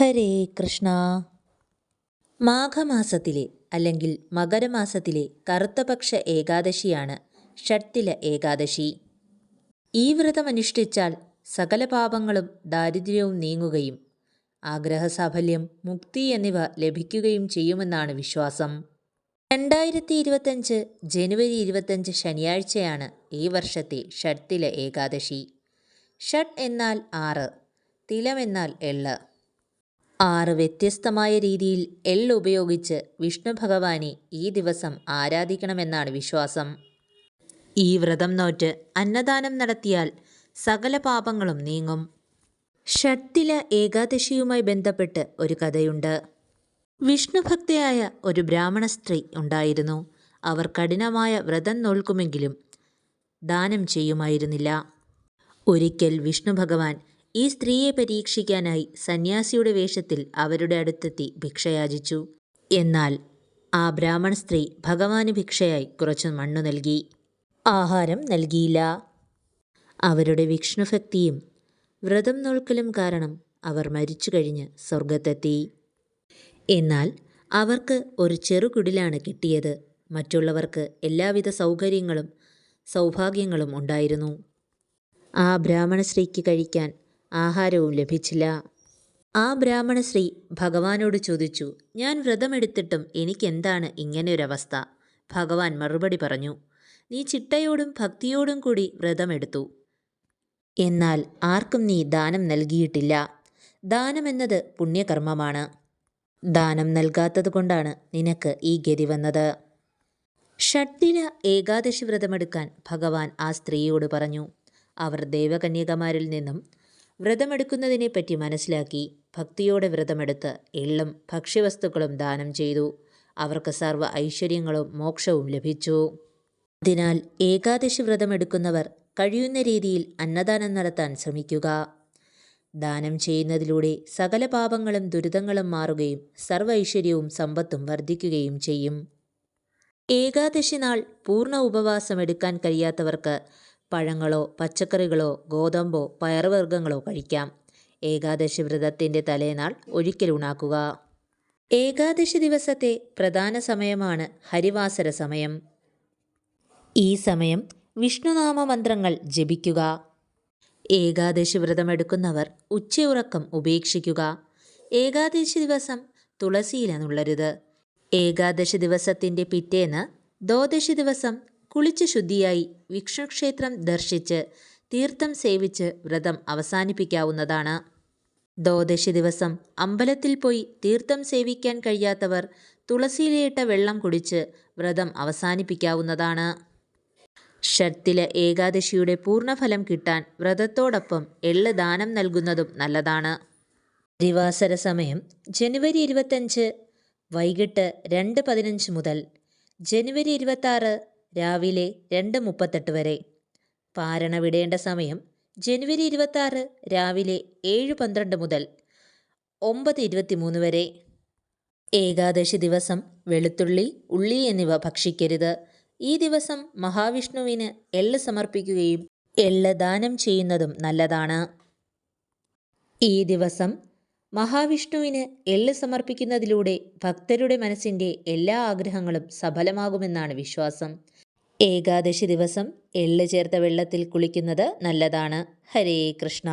ഹരേ കൃഷ്ണ. മാഘമാസത്തിലെ അല്ലെങ്കിൽ മകരമാസത്തിലെ കറുത്തപക്ഷ ഏകാദശിയാണ് ഷട്ടില ഏകാദശി. ഈ വ്രതം അനുഷ്ഠിച്ചാൽ സകല പാപങ്ങളും ദാരിദ്ര്യവും നീങ്ങുകയും ആഗ്രഹസാഫല്യം മുക്തി എന്നിവ ലഭിക്കുകയും ചെയ്യുമെന്നാണ് വിശ്വാസം. രണ്ടായിരത്തി ഇരുപത്തഞ്ച് ജനുവരി ഇരുപത്തഞ്ച് ശനിയാഴ്ചയാണ് ഈ വർഷത്തെ ഷട്ടില ഏകാദശി. ഷഡ് എന്നാൽ ആറ് തിലമെന്നാൽ എള്ള് ആറ് വ്യത്യസ്തമായ രീതിയിൽ എള്ള് ഉപയോഗിച്ച് വിഷ്ണു ഭഗവാനെ ഈ ദിവസം ആരാധിക്കണമെന്നാണ് വിശ്വാസം. ഈ വ്രതം നോറ്റ് അന്നദാനം നടത്തിയാൽ സകല പാപങ്ങളും നീങ്ങും. ഷട്ടില ഏകാദശിയുമായി ബന്ധപ്പെട്ട് ഒരു കഥയുണ്ട്. വിഷ്ണുഭക്തയായ ഒരു ബ്രാഹ്മണ സ്ത്രീ ഉണ്ടായിരുന്നു. അവർ കഠിനമായ വ്രതം നോൽക്കുമെങ്കിലും ദാനം ചെയ്യുമായിരുന്നില്ല. ഒരിക്കൽ വിഷ്ണു ഭഗവാൻ ഈ സ്ത്രീയെ പരീക്ഷിക്കാനായി സന്യാസിയുടെ വേഷത്തിൽ അവരുടെ അടുത്തെത്തി ഭിക്ഷയാചിച്ചു. എന്നാൽ ആ ബ്രാഹ്മണ സ്ത്രീ ഭഗവാന് ഭിക്ഷയായി കുറച്ചു മണ്ണു നൽകി. ആഹാരം നൽകിയില്ല. അവരുടെ വിഷ്ണുഭക്തിയും വ്രതം നോൽക്കലും കാരണം അവർ മരിച്ചു കഴിഞ്ഞ് സ്വർഗത്തെത്തി എന്നാൽ അവർക്ക് ഒരു ചെറുകുടിലാണ് കിട്ടിയത്. മറ്റുള്ളവർക്ക് എല്ലാവിധ സൗകര്യങ്ങളും സൗഭാഗ്യങ്ങളും ഉണ്ടായിരുന്നു. ആ ബ്രാഹ്മണ സ്ത്രീക്ക് കഴിക്കാൻ ആഹാരവും ലഭിച്ചില്ല. ആ ബ്രാഹ്മണ സ്ത്രീ ഭഗവാനോട് ചോദിച്ചു ഞാൻ വ്രതമെടുത്തിട്ടും എനിക്കെന്താണ് ഇങ്ങനെയൊരവസ്ഥ? ഭഗവാൻ മറുപടി പറഞ്ഞു നീ ചിട്ടയോടും ഭക്തിയോടും കൂടി വ്രതമെടുത്തു. എന്നാൽ ആർക്കും നീ ദാനം നൽകിയിട്ടില്ല. ദാനമെന്നത് പുണ്യകർമ്മമാണ്. ദാനം നൽകാത്തത് കൊണ്ടാണ് നിനക്ക് ഈ ഗതി വന്നത്. ഷഡ്ദിന ഏകാദശി വ്രതമെടുക്കാൻ ഭഗവാൻ ആ സ്ത്രീയോട് പറഞ്ഞു അവർ ദേവകന്യകമാരിൽ നിന്നും വ്രതമെടുക്കുന്നതിനെപ്പറ്റി മനസ്സിലാക്കി ഭക്തിയോടെ വ്രതമെടുത്ത് എള്ളും ഭക്ഷ്യവസ്തുക്കളും ദാനം ചെയ്തു. അവർക്ക് സർവ ഐശ്വര്യങ്ങളും മോക്ഷവും ലഭിച്ചു. അതിനാൽ ഏകാദശി വ്രതമെടുക്കുന്നവർ കഴിയുന്ന രീതിയിൽ അന്നദാനം നടത്താൻ ശ്രമിക്കുക. ദാനം ചെയ്യുന്നതിലൂടെ സകല പാപങ്ങളും ദുരിതങ്ങളും മാറുകയും സർവ ഐശ്വര്യവും സമ്പത്തും വർദ്ധിക്കുകയും ചെയ്യും. ഏകാദശി നാൾ പൂർണ ഉപവാസം എടുക്കാൻ കഴിയാത്തവർക്ക് പഴങ്ങളോ പച്ചക്കറികളോ ഗോതമ്പോ പയറുവർഗങ്ങളോ കഴിക്കാം. ഏകാദശി വ്രതത്തിന്റെ തലേനാൾ ഒരിക്കൽ ഉണാക്കുക. ഏകാദശി ദിവസത്തെ പ്രധാന സമയമാണ് ഹരിവാസര സമയം. ഈ സമയം വിഷ്ണുനാമ മന്ത്രങ്ങൾ ജപിക്കുക. ഏകാദശി വ്രതമെടുക്കുന്നവർ ഉച്ചയുറക്കം ഉപേക്ഷിക്കുക. ഏകാദശി ദിവസം തുളസിയില നുള്ളരുത്. ഏകാദശി ദിവസത്തിന്റെ പിറ്റേന്ന് ദ്വാദശി ദിവസം കുളിച്ച് ശുദ്ധിയായി വിഷ്ണുക്ഷേത്രം ദർശിച്ച് തീർത്ഥം സേവിച്ച് വ്രതം അവസാനിപ്പിക്കാവുന്നതാണ്. ദ്വാദശി ദിവസം അമ്പലത്തിൽ പോയി തീർത്ഥം സേവിക്കാൻ കഴിയാത്തവർ തുളസിയിലിട്ട വെള്ളം കുടിച്ച് വ്രതം അവസാനിപ്പിക്കാവുന്നതാണ്. ഷട്ടില ഏകാദശിയുടെ പൂർണഫലം കിട്ടാൻ വ്രതത്തോടൊപ്പം എള്ള് ദാനം നൽകുന്നതും നല്ലതാണ്. ദിവാസര സമയം ജനുവരി ഇരുപത്തഞ്ച് വൈകിട്ട് രണ്ട് പതിനഞ്ച് മുതൽ ജനുവരി ഇരുപത്താറ് രാവിലെ രണ്ട് മുപ്പത്തെട്ട് വരെ. പാരണ വിടേണ്ട സമയം ജനുവരി ഇരുപത്താറ് രാവിലെ ഏഴ് പന്ത്രണ്ട് മുതൽ ഒമ്പത് ഇരുപത്തിമൂന്ന് വരെ. ഏകാദശി ദിവസം വെളുത്തുള്ളി ഉള്ളി എന്നിവ ഭക്ഷിക്കരുത്. ഈ ദിവസം മഹാവിഷ്ണുവിന് എള്ള് സമർപ്പിക്കുകയും എള്ള് ദാനം ചെയ്യുന്നതും നല്ലതാണ്. ഈ ദിവസം മഹാവിഷ്ണുവിന് എള്ള് സമർപ്പിക്കുന്നതിലൂടെ ഭക്തരുടെ മനസ്സിന്റെ എല്ലാ ആഗ്രഹങ്ങളും സഫലമാകുമെന്നാണ് വിശ്വാസം. ഏകാദശി ദിവസം എള്ള് ചേർത്ത വെള്ളത്തിൽ കുളിക്കുന്നത് നല്ലതാണ്. ഹരേ കൃഷ്ണ.